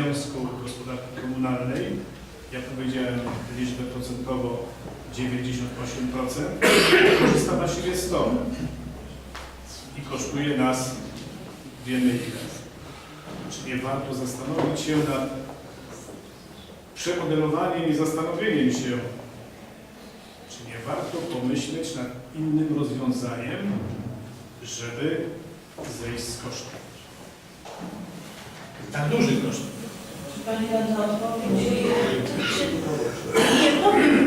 Związku Gospodarki Komunalnej. Ja powiedziałem liczbę procentową 98%. Korzysta właściwie 100 i kosztuje nas wiemy ile. Czy nie warto zastanowić się nad przemodelowaniem i zastanowieniem się, czy nie warto pomyśleć nad innym rozwiązaniem, żeby zejść z kosztów. Tak dużych kosztów. Pani Radna odpowiedź? Nie powiem,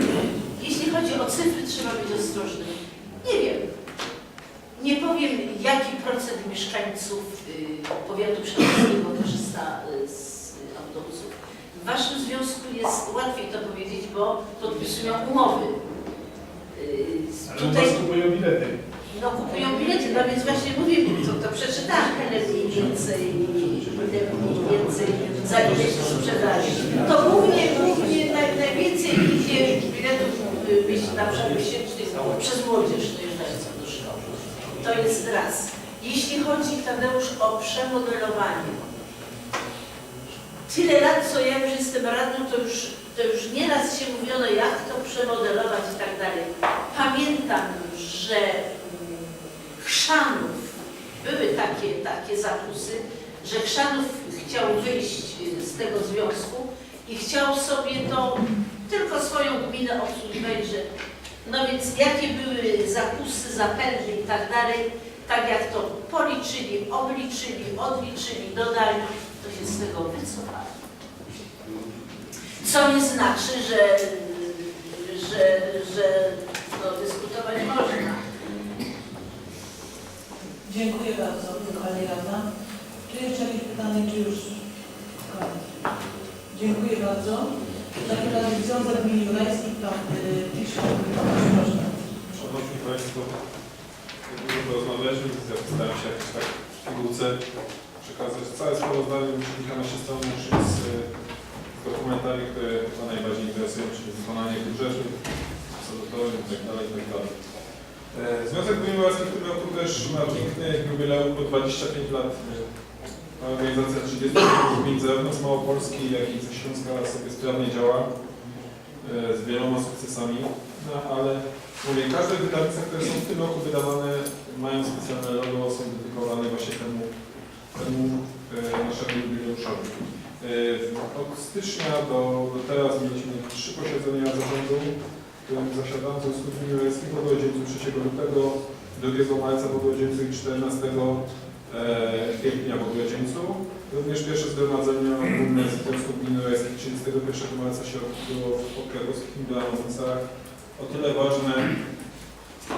jeśli chodzi o cyfry, trzeba być ostrożnym. Nie wiem. Nie powiem, jaki procent mieszkańców y, powiatu przemyskiego korzysta y, z autobusów. W Waszym związku jest łatwiej to powiedzieć, bo podpisują umowy. Y, Ale Tutaj kupują bilety. no, kupują bilety, no więc właśnie mówię, to, to mniej więcej, ile mniej więcej za. To głównie, głównie naj, najwięcej idzie biletów y, na przykład przez młodzież dojeżdżającą do szkoły. To jest raz. Jeśli chodzi, Tadeusz, o przemodelowanie. Tyle lat, co ja już jestem radną, to już, to już nieraz się mówiono, jak to przemodelować i tak dalej. Pamiętam, że mm, Chrzanów, były takie, takie zakusy, że Chrzanów chciał wyjść z tego związku i chciał sobie to tylko swoją gminę obsługiwać, że no więc jakie były zakusy, zapędy i tak dalej, tak jak to policzyli, obliczyli, odliczyli, dodali, to się z tego wycofali. Co nie znaczy, że, że, że no, dyskutować można. Dziękuję bardzo Pani Radna. Czy jeszcze jakieś pytanie, czy już bardzo. W takim razie Związek Gmin Jurajskich Pan y, pisze. Proszę. Szanowni Państwo, dużo porozmawialiśmy, więc ja postaram się jakoś tak w pigułce przekazać całe sprawozdanie, już kilkanaście stron łącznie z, z dokumentami, które chyba najbardziej interesują, czyli wykonanie budżetu, absolutorium itd. itd. E, Związek Gmin Ławskich w tym roku też ma piękny jubileusz, bo 25 lat ta organizacja 30 gmin zarówno z Małopolski, jak i ze Śląska sobie sprawnie działa e, z wieloma sukcesami, no ale mówię, każde wydawnictwa, które są w tym roku wydawane, mają specjalne logo, są dedykowane właśnie temu, temu e, naszemu jubileuszowi. E, od stycznia do, do teraz mieliśmy trzy posiedzenia zarządu, którym zasiadano w Związku Gmin w Ogrodzieńcu 3 lutego, 2 marca i 14 e, kwietnia w Ogrodzieńcu. Również pierwsze zgromadzenie ogólne Związku Gmin Jurajskich 31 marca się odbyło w Podkrakowskich Indonezyjach. O tyle ważne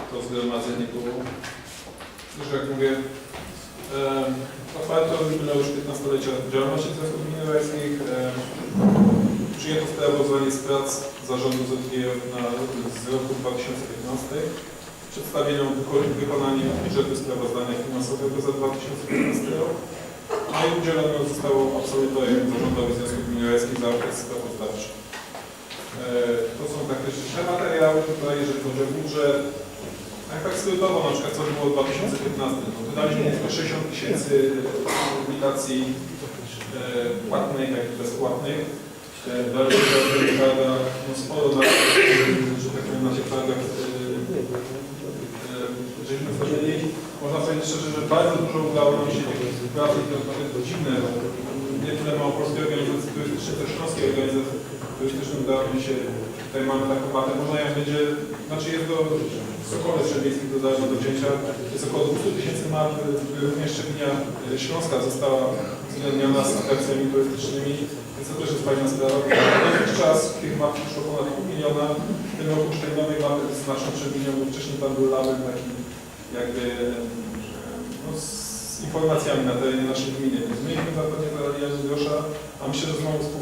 to zgromadzenie było, że jak mówię, otwarto jubileusz 15-lecia działalności Związku Gmin Jurajskich. E, przyjęto sprawozdanie z prac zarządu ZGF z roku 2015 przedstawieniem wyko- wykonania budżetu sprawozdania finansowego za 2015 rok. No i udzielone zostało absolutorium zarządowi Związku Gmin za okres sprawozdawczy. E, To są praktycznie te materiały tutaj, jeżeli chodzi o budżet. Jak tak skrótowo, na przykład co było w 2015, no wydaliśmy tylko 60 tysięcy publikacji e, płatnych, jak i bezpłatnych. E, Dalej wypada no, sporo na, że tak powiem, na tych targach e, e, żeśmy zrobili. Szczerze, że bardzo dużo udało nam się tych prac i to to dziwne, bo nie tyle małopolskiej organizacji turystycznej, też śląskiej organizacji turystycznej udało mi się, tutaj mamy taką matę, można jak będzie, znaczy jest w Sokole Trzebieńskich do dalszego do wzięcia, jest około 200 tysięcy map, również Szczepinia Śląska została uwzględniona z atrakcjami turystycznymi, więc to też jest fajna sprawa. Dotychczas tych map przyszło ponad pół miliona, w tym roku już tej nowej mapy z naszą Trzebinią, bo wcześniej tam był label taki jakby no, z informacjami na terenie naszej gminy, więc myśmy za to nie zadali ani grosza, a myślę, że znowu z e,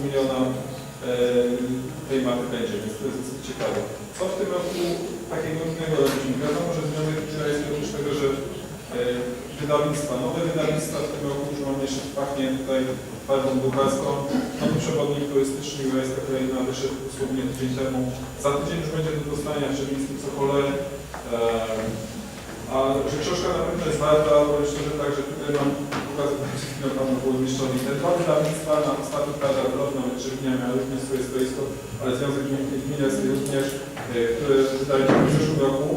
tej mapy będzie, więc to jest ciekawe. Co w tym roku takiego innego robiliśmy? Wiadomo, że Związek jest oprócz tego, że e, wydawnictwa, nowe wydawnictwa w tym roku już mamy jeszcze pachnie tutaj farbą drukarską, nowy przewodnik turystyczny Jurajska Kraina wyszedł dosłownie tydzień temu. Za tydzień już będzie do dostania w Trzebińskim Sokole. E, a że książka na pewno jest warta, bo że tak, że tutaj mam pokazywał przed chwilą Panu Burmistrzowi. Te dwa wydawnictwa na ostatnich targach drobno Wyczerpnia miały również swoje stoisko, ale Związek Gmin jest również, e, które się w zeszłym roku.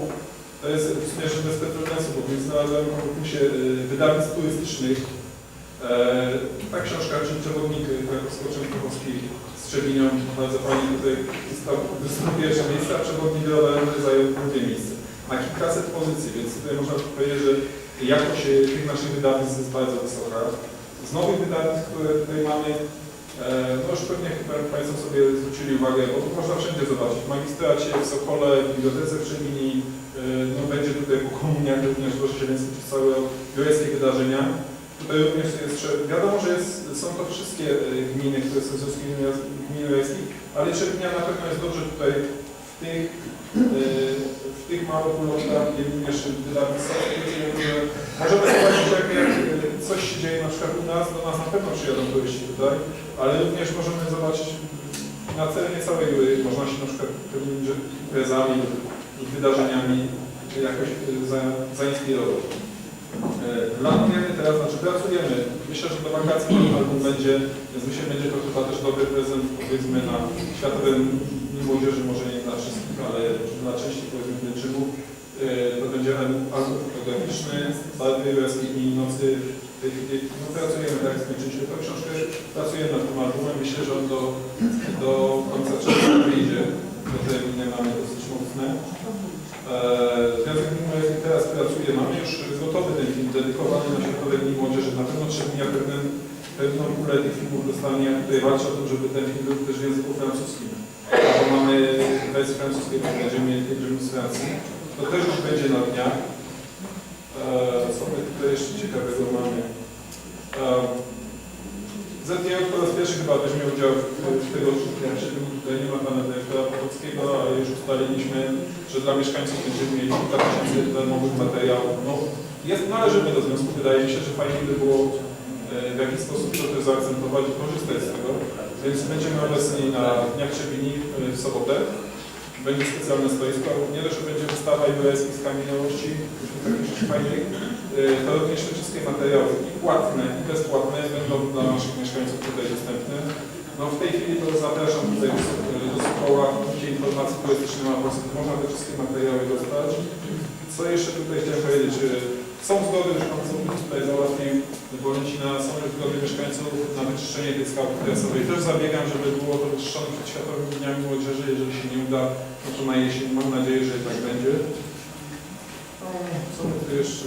To jest w sumie że bez precedensu, bo w Międzynarodowym Konkursie e, Wydawnictw Turystycznych e, ta książka, czyli Przewodnik Krakowsko-Częstochowskiej z Trzebinią, bardzo fajnie tutaj został pierwsze miejsce, a Przewodnik Rowerowy zajął drugie miejsce. Ma kilkaset pozycji, więc tutaj można powiedzieć, że jakość tych naszych wydawnictw jest bardzo wysoka. Z nowych wydawnictw, które tutaj mamy, e, no już pewnie chyba Państwo sobie zwrócili uwagę, bo to można wszędzie zobaczyć. W magistracie, w Sokole, w bibliotece Trzebini, e, no będzie tutaj po komuniach również w Loży Zieleńskim przez całe jurejskie wydarzenia. Tutaj również jest, wiadomo, że jest, są to wszystkie e, gminy, które są w Związku Gmin- Jurejskich, ale Trzebinia na pewno jest dobrze tutaj w tych, w tych małych ulotkach i również wydawnictwach, że możemy zobaczyć, jak, jak e, coś się dzieje na przykład u nas, do nas na pewno przyjadą turyści tutaj, ale również możemy zobaczyć na terenie całej można się na przykład pewnymi imprezami lub wydarzeniami jakoś e, za, zainspirować. E, Planujemy teraz, znaczy pracujemy. Myślę, że do wakacji ten album będzie, więc myślę, będzie to chyba też dobry prezent powiedzmy na Światowym Młodzieży, może nie ale dla części powiedzmy Pielczygów. E, To będzie album fotograficzny, barwy Dni i Nocy. Tej chwili no, pracujemy, tak jak skończyliśmy tę książkę, pracujemy nad tym albumem. Myślę, że on do, do końca czerwca wyjdzie. Do terminy mamy dosyć mocne. Związek Młodzieży teraz pracuje, mamy już gotowy ten film dedykowany na Dni Młodzieży. Na pewno Trzebinia pewien, pewną pulę tych filmów dostanie. Ja tutaj walczę o to, żeby ten film był też w języku francuskim. Mieli film z Francji. To też już będzie na dniach. Co my tutaj jeszcze ciekawego mamy? Eee, ZDF po raz pierwszy chyba weźmie udział w, tego odcinku. Tutaj nie ma pana dyrektora Potockiego, ale już ustaliliśmy, że dla mieszkańców będziemy mieli kilka tysięcy darmowych materiałów. No, jest, należymy do związku. Wydaje mi się, że fajnie by było e, w jakiś sposób to też zaakcentować i korzystać z tego. Więc będziemy obecni na Dniach Trzebini e, w sobotę. Będzie specjalne stoisko. Nie dość, że będzie wystawa skamieniałości, takich fajnych, e, to również te wszystkie materiały i płatne, i bezpłatne będą dla naszych mieszkańców tutaj dostępne. No w tej chwili to zapraszam tutaj do, Sokoła, gdzie informacji turystyczne ma po prostu można te wszystkie materiały dostać. Co jeszcze tutaj chciałem powiedzieć, że są zgody, że Pan Sołtys tutaj załatwił Bolencina, są już zgody mieszkańców na wyczyszczenie tej skałki kresowej. Też zabiegam, żeby było to wyczyszczone przed Światowymi Dniami Młodzieży. Jeżeli się nie uda, no to na jesień mam nadzieję, że tak będzie. No, co my tu jeszcze?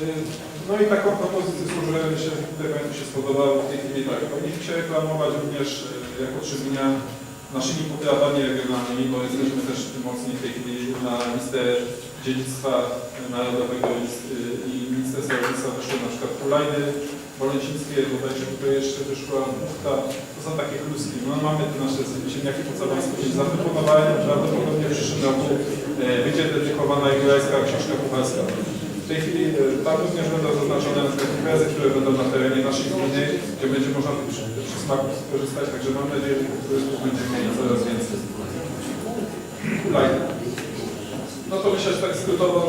Y, No i taką propozycję służę, że tutaj Państwu się spodobało w tej chwili tak. Powinniśmy się reklamować również y, jako Trzebinia naszymi potrawami regionalnymi, bo jesteśmy też mocni w tej chwili na listę dziedzictwa narodowego i Ministerstwa Rolnictwa weszły na przykład hulajny bolecińskie, bodajże tutaj jeszcze wyszła buchta. To są takie kluski. No mamy te nasze ziemniaki podcabańskie, więc zaproponowałem, prawdopodobnie w przyszłym roku będzie dedykowana jurajska książka kucharska. W tej chwili e, tam również będą zaznaczone imprezy, które będą na terenie naszej gminy, gdzie będzie można tych przy- tych przysmaków skorzystać, także mam nadzieję, że tych mieli coraz więcej. No to myślę, że tak skrótowo,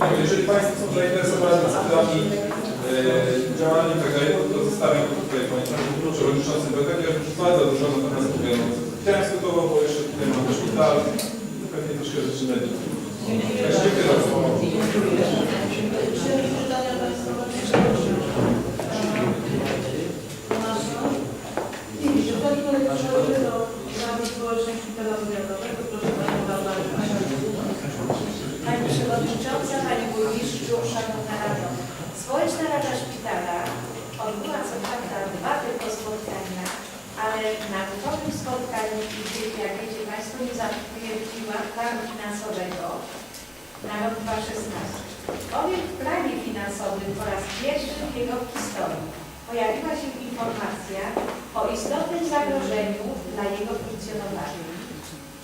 bo jeżeli Państwo są zainteresowani sprawami e, działaniem tak dalej, to, to zostawiam tutaj Panie Przewodniczący BTG, bardzo dużo natomiast powiedzą. Chciałem skrótowo, bo jeszcze tutaj mamy szpital, pewnie troszkę rzeczy będzie. Dziękuję za wspomnienie. Czy jakieś pytania Państwa? Nie widzę. W takim razie przechodzimy do Rady Społecznej Szpitala Powiatowego. Proszę Panią Barbarę. Pani Przewodnicząca, Pani Burmistrzu, Szanowna Rado. Społeczna Rada Szpitala odbyła co prawda dwa tylko spotkania, ale na gotowych spotkaniu, gdzie, jak wiecie Państwo, nie zatwierdziła planu finansowego na rok 2016. Bowiem w planie finansowym po raz pierwszy w jego historii pojawiła się informacja o istotnym zagrożeniu dla jego funkcjonowania.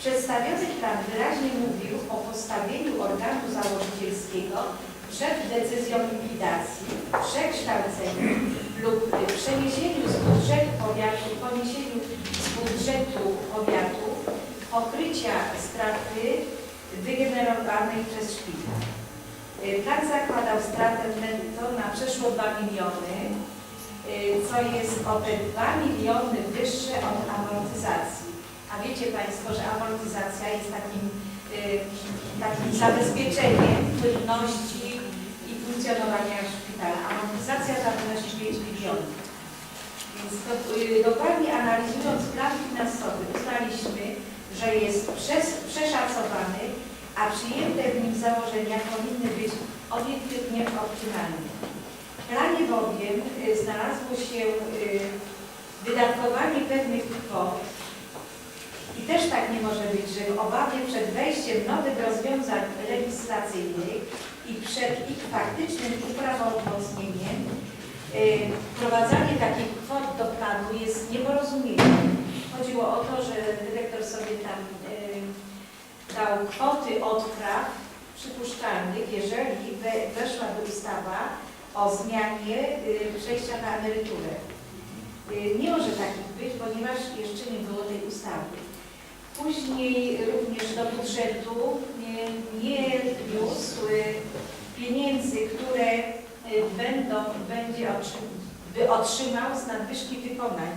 Przedstawiony plan wyraźnie mówił o postawieniu organu założycielskiego przed decyzją likwidacji, przekształceniu lub przeniesieniu z budżetu powiatu, poniesieniu z budżetu powiatu pokrycia straty wygenerowanej przez szpital. Y, Plan zakładał stratę netto na przeszło 2 miliony co jest o te 2 miliony wyższe od amortyzacji. A wiecie Państwo, że amortyzacja jest takim, y, takim zabezpieczeniem płynności i funkcjonowania szpitala. Amortyzacja ta wynosi 5 milionów. Więc dokładnie analizując plan finansowy uznaliśmy, że jest przeszacowany, a przyjęte w nim założenia powinny być obiektywnie optymalne. W planie bowiem y, znalazło się y, wydatkowanie pewnych kwot i też tak nie może być, że w obawie przed wejściem nowych rozwiązań legislacyjnych i przed ich faktycznym uprawomocnieniem y, wprowadzanie takich kwot do planu jest nieporozumieniem. Chodziło o to, że dyrektor sobie tam y, dał kwoty odpraw przypuszczalnych, jeżeli we- weszłaby ustawa o zmianie y, przejścia na emeryturę. Y, Nie może takich być, ponieważ jeszcze nie było tej ustawy. Później również do budżetu nie, wniósł pieniędzy, które będą, będzie otrzymał z nadwyżki wykonań.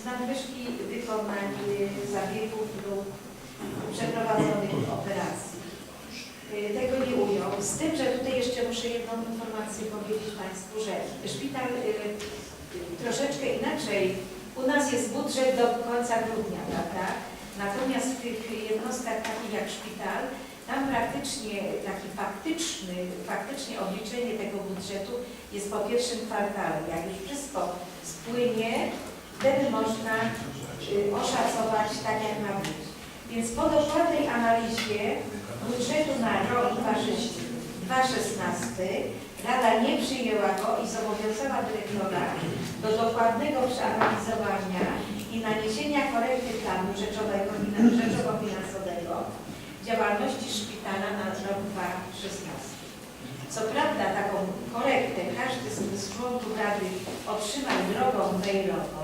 Z nadwyżki wykonań zabiegów lub przeprowadzonych operacji. Y, Tego nie ujął. Z tym, że tutaj jeszcze muszę jedną informację powiedzieć Państwu, że szpital y, troszeczkę inaczej, u nas jest budżet do końca grudnia, prawda? Natomiast w tych jednostkach takich jak szpital, tam praktycznie taki faktyczny, faktycznie obliczenie tego budżetu jest po pierwszym kwartale. Jak już wszystko spłynie, wtedy można y, oszacować tak jak ma być. Więc po dokładnej analizie budżetu na rok 2016 Rada nie przyjęła go i zobowiązała dyrektora do dokładnego przeanalizowania i naniesienia korekty planu rzeczowego, rzeczowo-finansowego działalności szpitala na rok 2016. Co prawda taką korektę każdy z członków Rady otrzymał drogą mailową,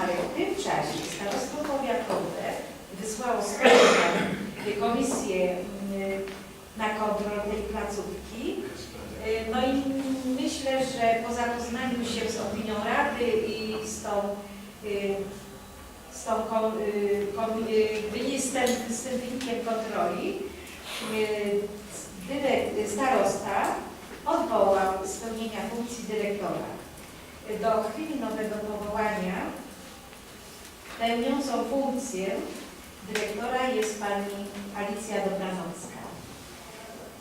ale w tym czasie starostwo powiatowe wysłało swoją komisję mm, na kontrolę tej placówki. Y, No i myślę, że po zapoznaniu się z opinią Rady i z tą, y, z tą kom, y, kom, z tym wynikiem kontroli, y, dyrek, starosta odwołał spełnienia funkcji dyrektora. Do chwili nowego powołania pełniącą funkcję dyrektora jest pani Alicja Dobranowska.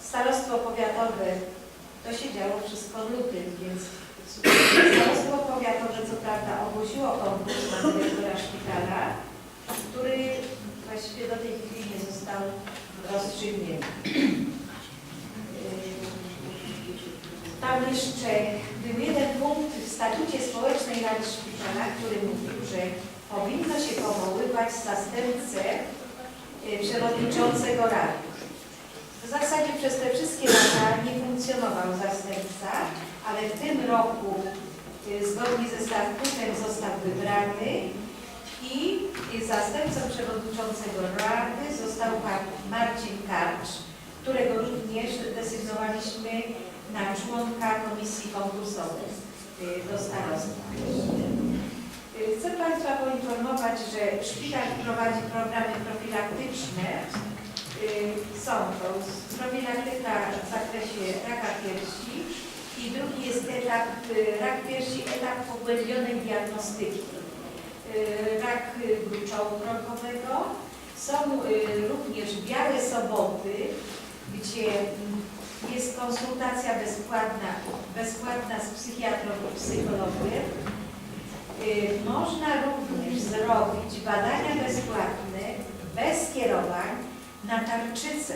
Starostwo powiatowe, to się działo wszystko w lutym, więc Starostwo powiatowe co prawda ogłosiło konkurs na dyrektora szpitala, który właściwie do tej chwili nie został rozstrzygnięty. Tam jeszcze był jeden punkt w statucie społecznej Rady Szpitala, który mówił, że powinno się powoływać zastępcę y, przewodniczącego Rady. W zasadzie przez te wszystkie lata nie funkcjonował zastępca, ale w tym roku y, zgodnie ze statutem został wybrany i y, zastępcą przewodniczącego Rady został pan Marcin Karcz, którego również desygnowaliśmy na członka komisji konkursowej y, do starostwa. Y, Chcę Państwa poinformować, że szpital prowadzi programy profilaktyczne. Y, Są to profilaktyka w zakresie raka piersi i drugi jest etap, rak piersi, etap pogłębionej diagnostyki. Rak gruczołu krokowego. Są również białe soboty, gdzie jest konsultacja bezpłatna, bezpłatna z psychiatrą i psychologiem. Y, Można również zrobić badania bezpłatne, bez skierowań na tarczycę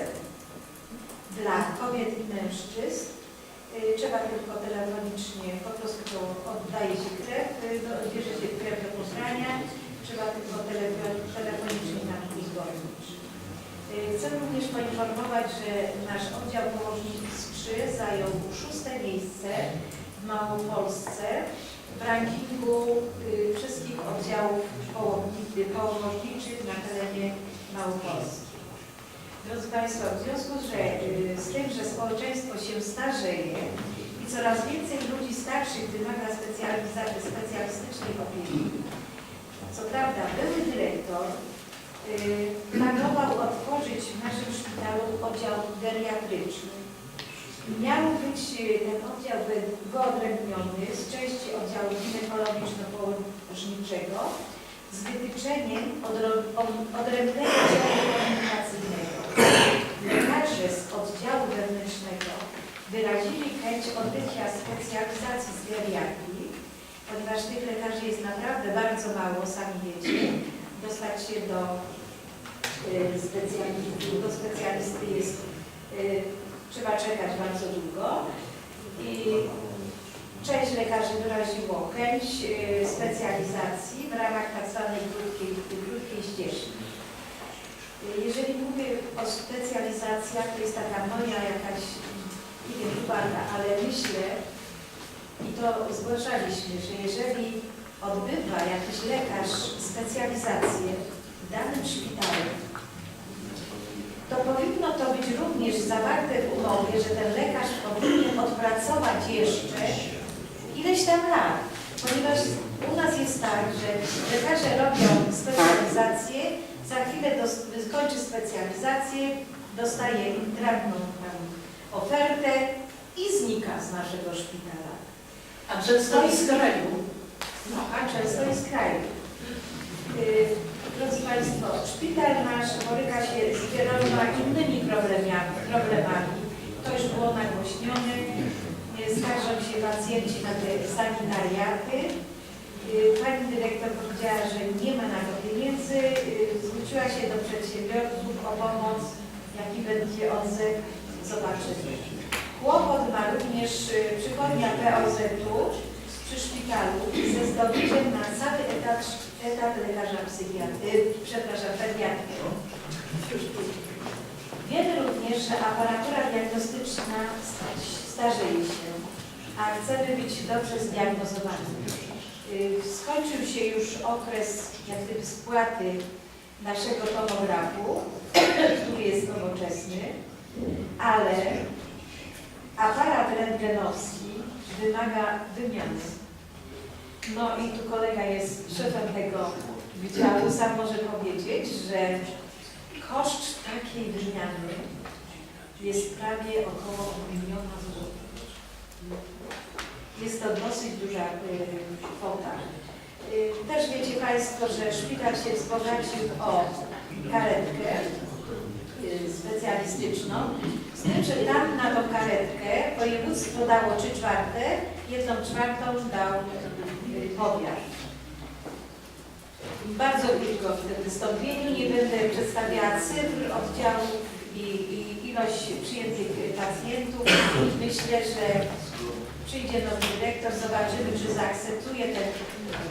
dla kobiet i mężczyzn. Y, Trzeba tylko telefonicznie, po prostu oddaje się krew, y, do- bierze się krew do pobrania, trzeba tylko telefon, telefonicznie na Chcę również poinformować, że nasz oddział położniczy zajął szóste miejsce w Małopolsce w rankingu y, wszystkich oddziałów położni- położniczych na terenie Małopolski. Drodzy Państwo, w związku że, y, z tym, że społeczeństwo się starzeje i coraz więcej ludzi starszych wymaga specjalistycznej opieki. Co prawda, były dyrektor planował otworzyć w naszym szpitalu oddział geriatryczny. Miał być yy, ten oddział wy- wyodrębniony z części oddziału ginekologiczno-położniczego z wytyczeniem odrębnego działu komunikacyjnego. Lekarze z oddziału wewnętrznego wyrazili chęć odbycia specjalizacji z geriatrii, ponieważ tych lekarzy jest naprawdę bardzo mało, sami wiecie. Dostać się do y, specjalisty, do specjalisty jest, y, trzeba czekać bardzo długo. I część lekarzy wyraziło chęć y, specjalizacji w ramach tak zwanej krótkiej, krótkiej ścieżki. Jeżeli mówię o specjalizacjach, to jest taka moja jakaś nie wiem, uwaga, ale myślę, i to zgłaszaliśmy, że jeżeli odbywa jakiś lekarz specjalizację w danym szpitalu, to powinno to być również zawarte w umowie, że ten lekarz powinien odpracować jeszcze ileś tam lat. Ponieważ u nas jest tak, że lekarze robią specjalizację, za chwilę skończy specjalizację, dostaje intratną tam ofertę i znika z naszego szpitala. A często i z kraju. No, a często i z kraju. Yy, Drodzy Państwo, szpital nasz boryka się z wieloma innymi problemami. problemami. To już było nagłośnione. Yy, Skarżą się pacjenci na te sanitariaty. Yy, Pani dyrektor powiedziała, że nie ma na to pieniędzy. Yy, Zwróciła się do przedsiębiorców o pomoc. Jaki będzie odzew, zobaczymy. Kłopot ma również przychodnia POZ-u przy szpitalu ze zdobyciem na cały etat, etat lekarza psychiatry, przepraszam, pediatry. Wiemy również, że aparatura diagnostyczna sta- starzeje się, a chcemy być dobrze zdiagnozowani. Y, Skończył się już okres jak gdyby spłaty naszego tomografu, który jest nowoczesny, ale aparat rentgenowski wymaga wymiany. No i tu kolega jest szefem tego wydziału, sam może powiedzieć, że koszt takiej wymiany jest prawie około miliona złotych. Jest to dosyć duża y, kwota. Y, Też wiecie Państwo, że szpital się wzbogacił o karetkę specjalistyczną, z tym, że tam na tą karetkę województwo dało trzy czwarte, jedną czwartą dał y, powiat. Bardzo krótko w tym wystąpieniu, nie będę przedstawiała cyfr oddziału i, i ilość przyjętych pacjentów. Myślę, że przyjdzie nowy dyrektor, zobaczymy, czy zaakceptuje ten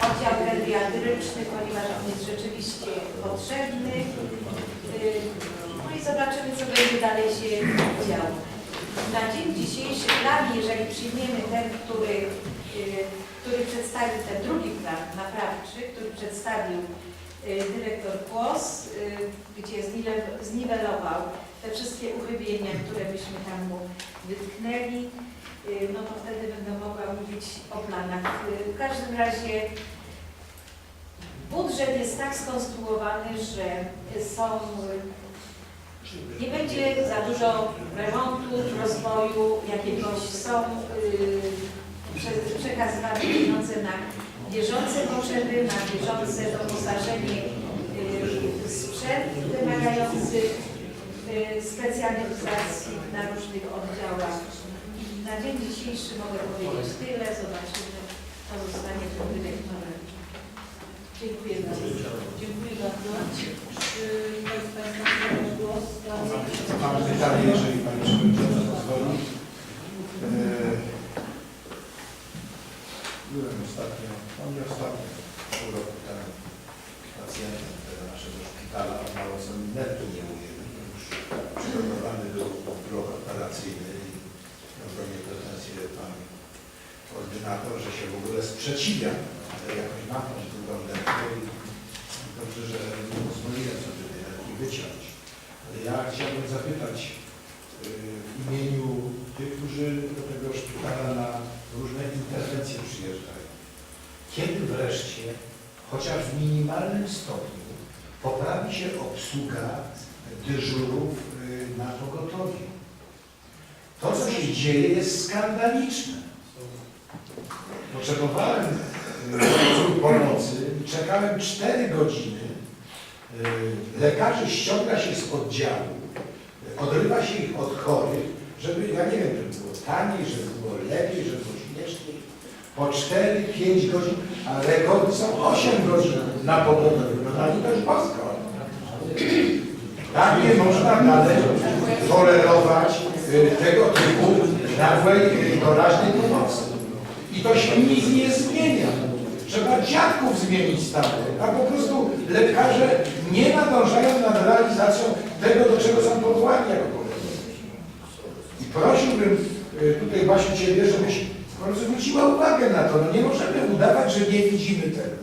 oddział geriatryczny, ponieważ on jest rzeczywiście potrzebny. I zobaczymy, co będzie dalej się działo. Na dzień dzisiejszy plan, jeżeli przyjmiemy ten, który, y, który przedstawił ten drugi plan naprawczy, który przedstawił y, dyrektor Kłos, y, gdzie zniwe- zniwelował te wszystkie uchybienia, które byśmy tam mu wytknęli, no to wtedy będę mogła mówić o planach. W każdym razie budżet jest tak skonstruowany, że są nie będzie za dużo remontów, rozwoju jakiegoś, są yy, prze- przekazywane pieniądze na bieżące potrzeby, na bieżące doposażenie yy, sprzęt wymagający yy, specjalizacji na różnych oddziałach. Na dzień dzisiejszy mogę powiedzieć tyle, zobaczymy, to zostanie tym dyrektorem. Dziękuję bardzo. Dziękuję bardzo. Czy ktoś z Państwa chce zabrać głos? Mam pytanie, jeżeli Pani Przewodnicząca pozwoli. E, Byłem ostatnio, no nie ostatnio, pół roku temu pacjentem tego naszego szpitala, mało seminarki nie ujęli. Już przygotowany był blok operacyjny i pretensje Pan koordynator, że się w ogóle sprzeciwia jakoś machnąć drugą nerkę i dobrze, że nie pozwoliłem sobie tej nerki wyciąć. Ale ja chciałbym zapytać yy, w imieniu tych, którzy do tego szpitala na chociaż w minimalnym stopniu poprawi się obsługa dyżurów y, na pogotowiu. To, co się dzieje, jest skandaliczne. Potrzebowałem y, pomocy czekałem 4 godziny. Y, Lekarzy ściąga się z oddziału, odrywa się ich od chorych, żeby, ja nie wiem, żeby było taniej, żeby było lepiej, żeby było śmieszniej. Po 4-5 godzin, a rekordy są 8 godzin na pogotowiu. No na litość boską. Tak nie można dalej tolerować y, tego typu nagłej, doraźnej pomocy. I to się nic nie zmienia. Trzeba dziadków zmienić stamtąd, a po prostu lekarze nie nadążają nad realizacją tego, do czego są powołani jako powiatowi. I prosiłbym y, tutaj Basiu Ciebie, żebyś końcu zwróciła uwagę na to. No nie możemy udawać, że nie widzimy tego.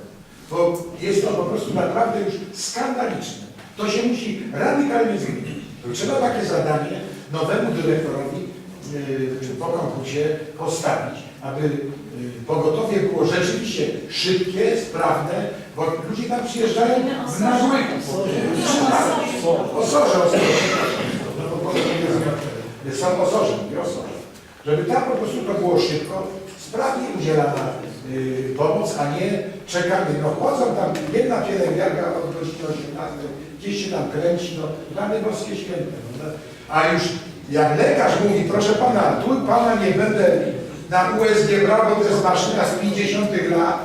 Bo jest to po prostu naprawdę już skandaliczne. To się musi radykalnie zmienić. Trzeba takie zadanie nowemu dyrektorowi yy, po konkursie postawić, aby yy, pogotowie było rzeczywiście szybkie, sprawne, bo ludzie tam przyjeżdżają w nagłych osorze, osorze. No Są osorze, mówię osorze. Żeby tam po prostu to było szybko, sprawnie udzielana yy, pomoc, a nie czekamy. No chodzą tam jedna pielęgniarka od godziny 18, gdzieś się tam kręci, no dane boskie święte. No. A już jak lekarz mówi, proszę pana, tu pana nie będę na USG brał, bo to jest maszyna z 50 lat,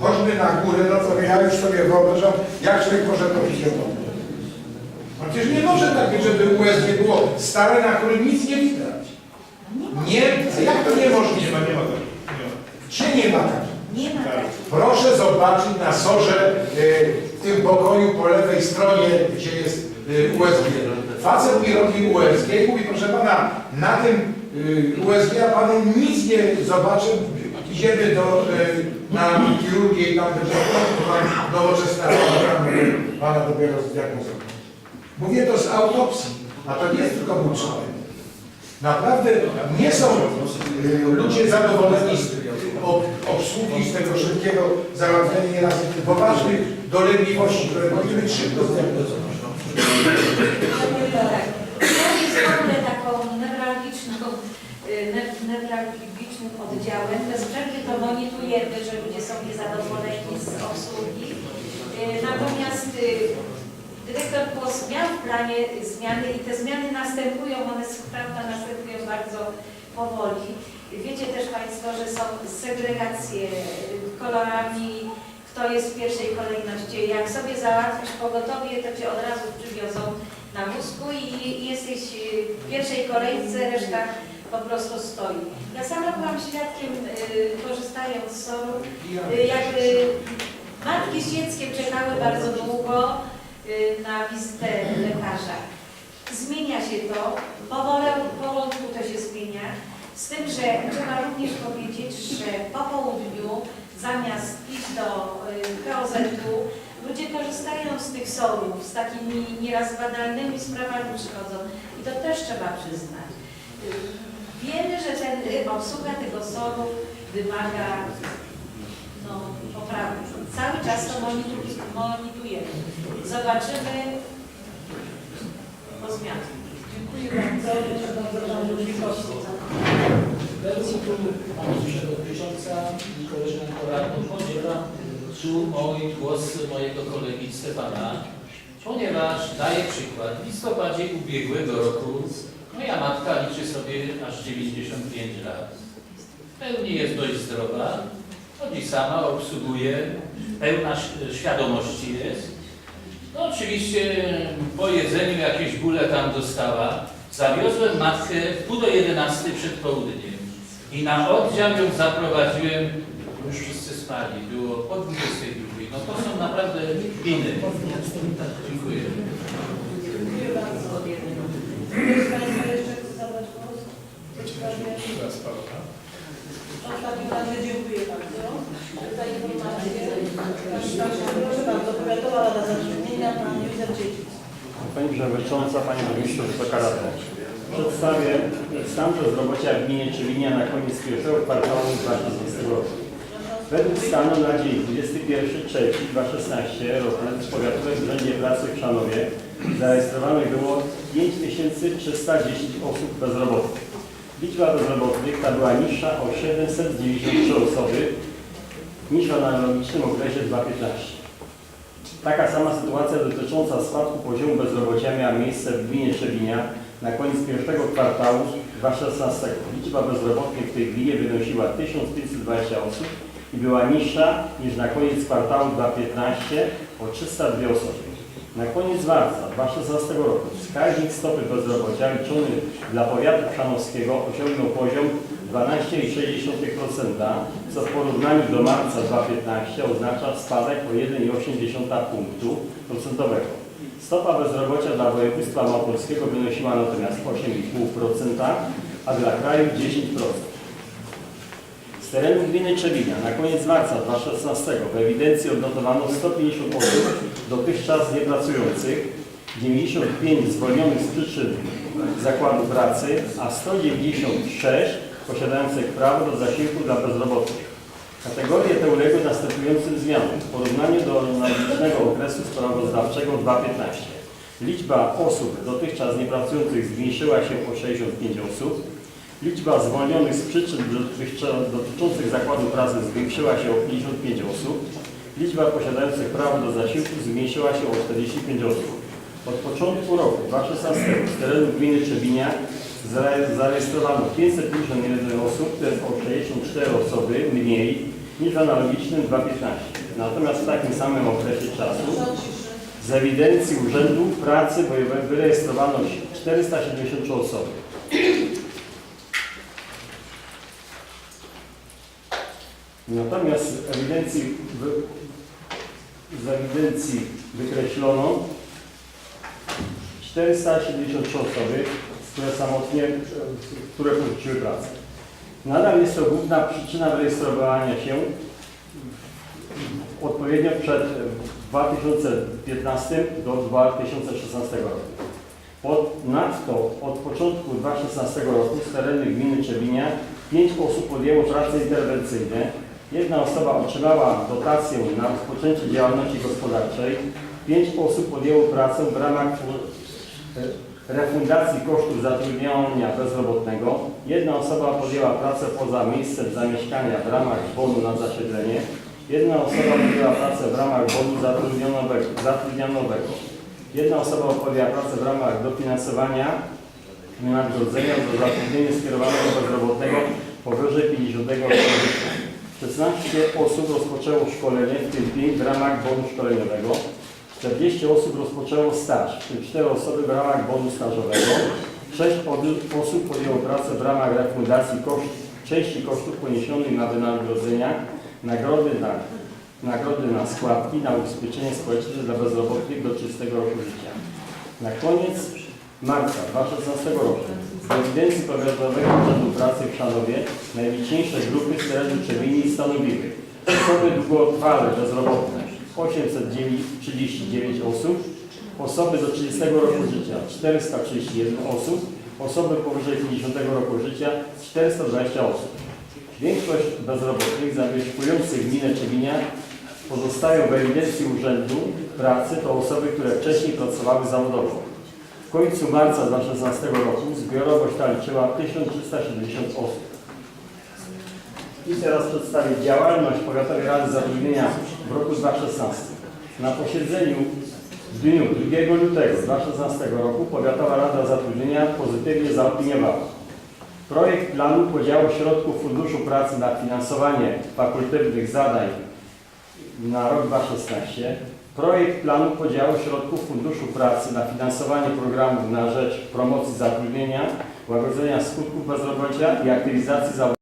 chodźmy na górę, no to ja już sobie wyobrażam, jak człowiek może robić robotę. No przecież nie może tak być, żeby USG było stare, na którym nic nie widać. Nie, jak to niemożliwe? Nie ma, nie ma tak. Nie ma. Gdzie nie ma takich? Nie ma Tak. takich. Proszę zobaczyć na sorze y, w tym pokoju po lewej stronie, gdzie jest y, USG. Facet mi robi USG i mówi, proszę pana, na tym y, USG ja panu nic nie zobaczę. Idziemy do, y, na chirurgię i tam będzie pan nowoczesna pana dopiero zdiagnozować. Mówię to z autopsji, a to nie jest tylko mój człowiek. Naprawdę nie są y, ludzie zadowoleni z ob, obsługi, z tego szybkiego załatwiania nieraz poważnych dolegliwości, które powinny być szybko zdiagnozować. Tak. To jest w ogóle taką newralgiczną, y, ne- newralgicznym oddziałem. Bezwzględnie to monitorujemy, że ludzie są niezadowoleni z obsługi. Y, Natomiast y, dyrektor POS miał w planie zmiany i te zmiany następują, one prawda następują bardzo powoli. Wiecie też Państwo, że są segregacje kolorami, kto jest w pierwszej kolejności. Jak sobie załatwisz pogotowie, to Cię od razu przywiozą na wózku i, jesteś w pierwszej kolejce, reszta po prostu stoi. Ja sama byłam świadkiem, y, korzystając z SOR-u, y, jak matki z dzieckiem czekały bardzo długo na wizytę lekarza. Zmienia się to, powolę, powolutku to się zmienia, z tym, że trzeba również powiedzieć, że po południu zamiast iść do y, POZ-u, ludzie korzystają z tych sorów, z takimi nieraz badalnymi sprawami przychodzą i to też trzeba przyznać. Y, Wiemy, że ten, y, obsługa tego soru wymaga no, poprawy. Cały czas to monitor- monitorujemy. Zobaczymy po zmianach. Dziękuję bardzo. Bardzo Pan Ludwikowski. Wersji tu Pani Przewodnicząca i koleżanko radną podzielam tu mój głos mojego kolegi Stefana, ponieważ daje przykład. W listopadzie ubiegłego roku moja matka liczy sobie aż 95 lat. W pełni jest dość zdrowa, chodzi sama, obsługuje, pełna świadomości jest. No oczywiście po jedzeniu jakieś bóle tam dostała. Zawiozłem matkę w pół do 11 przed południem i na oddział ją zaprowadziłem, już wszyscy spali, było po 22. No to są naprawdę winy. Dziękuję. Dziękuję bardzo. Ktoś z Państwa jeszcze chce zabrać głos? w sprawie? Dziękuję bardzo za informację. Proszę bardzo, Powiatowa Rada Zatrudnienia, Pan Józef Dziedzic. Pani Przewodnicząca, Panie Burmistrzu, Wysoka Rado. Przedstawię stan bezrobocia w gminie Czywinia na koniec pierwszego kwartału 2020 roku. Według stanu na dzień 21.03.2016 roku w Powiatowym Urzędzie Pracy w Szanowie zarejestrowanych było 5310 osób bezrobotnych. Liczba bezrobotnych ta była niższa o 793 osoby niż w analogicznym okresie 2015. Taka sama sytuacja dotycząca spadku poziomu bezrobocia miała miejsce w gminie Trzebinia na koniec pierwszego kwartału 2016. Liczba bezrobotnych w tej gminie wynosiła 1520 osób i była niższa niż na koniec kwartału 2015 o 302 osoby. Na koniec marca 2016 roku wskaźnik stopy bezrobocia liczony dla powiatu chrzanowskiego osiągnął poziom 12,6%, co w porównaniu do marca 2015 oznacza spadek o 1,8 punktu procentowego. Stopa bezrobocia dla województwa małopolskiego wynosiła natomiast 8,5%, a dla kraju 10%. Z terenu gminy Trzebinia na koniec marca 2016 w ewidencji odnotowano 150 osób dotychczas niepracujących, 95 zwolnionych z przyczyn zakładu pracy, a 196 posiadających prawo do zasiłku dla bezrobotnych. Kategorie te uległy następującym zmianom w porównaniu do analogicznego okresu sprawozdawczego 2015. Liczba osób dotychczas niepracujących zmniejszyła się o 65 osób. Liczba zwolnionych z przyczyn dotyczących zakładu pracy zwiększyła się o 55 osób. Liczba posiadających prawo do zasiłku zmniejszyła się o 45 osób. Od początku roku 2016 z terenu gminy Trzebinia zare- zarejestrowano 551 osób, to jest o 64 osoby mniej niż w analogicznym 2015. Natomiast w takim samym okresie czasu z ewidencji Urzędu Pracy wyrejestrowano 473 osoby. Natomiast z ewidencji, z ewidencji wykreślono 473 osoby, które samotnie, które porzuciły pracę. Nadal jest to główna przyczyna wyrejestrowania się odpowiednio przed 2015 do 2016 roku. Ponadto od początku 2016 roku z terenu gminy Trzebinia 5 osób podjęło prace interwencyjne. Jedna osoba otrzymała dotację na rozpoczęcie działalności gospodarczej. 5 osób podjęło pracę w ramach e, refundacji kosztów zatrudnienia bezrobotnego. Jedna osoba podjęła pracę poza miejscem zamieszkania w ramach bonu na zasiedlenie. Jedna osoba podjęła pracę w ramach bonu zatrudnionowego. Jedna osoba podjęła pracę w ramach dofinansowania wynagrodzenia za zatrudnienie skierowanego bezrobotnego powyżej 50 roku życia. 16 osób rozpoczęło szkolenie, w tym 5 w ramach bonu szkoleniowego. 40 osób rozpoczęło staż, w tym 4 osoby w ramach bonu stażowego. 6 osób podjęło pracę w ramach refundacji koszt, części kosztów poniesionych na wynagrodzenia, nagrody na, nagrody na składki, na ubezpieczenie społeczne dla bezrobotnych do 30 roku życia. Na koniec marca 2016 roku w ewidencji Powiatowego Urzędu Pracy w Szanowie najliczniejsze grupy z terenu Trzebini stanowiły osoby długotrwale bezrobotne 839 osób, osoby do 30 roku życia 431 osób, osoby powyżej 50 roku życia 420 osób. Większość bezrobotnych zamieszkujących gminę Trzebinia pozostają w ewidencji Urzędu Pracy to osoby, które wcześniej pracowały zawodowo. W końcu marca 2016 roku zbiorowość ta liczyła 1370 osób. I teraz przedstawię działalność Powiatowej Rady Zatrudnienia w roku 2016. Na posiedzeniu w dniu 2 lutego 2016 roku Powiatowa Rada Zatrudnienia pozytywnie zaopiniowała projekt planu podziału środków Funduszu Pracy na finansowanie fakultatywnych zadań na rok 2016, projekt planu podziału środków Funduszu Pracy na finansowanie programów na rzecz promocji zatrudnienia, łagodzenia skutków bezrobocia i aktywizacji zawodowej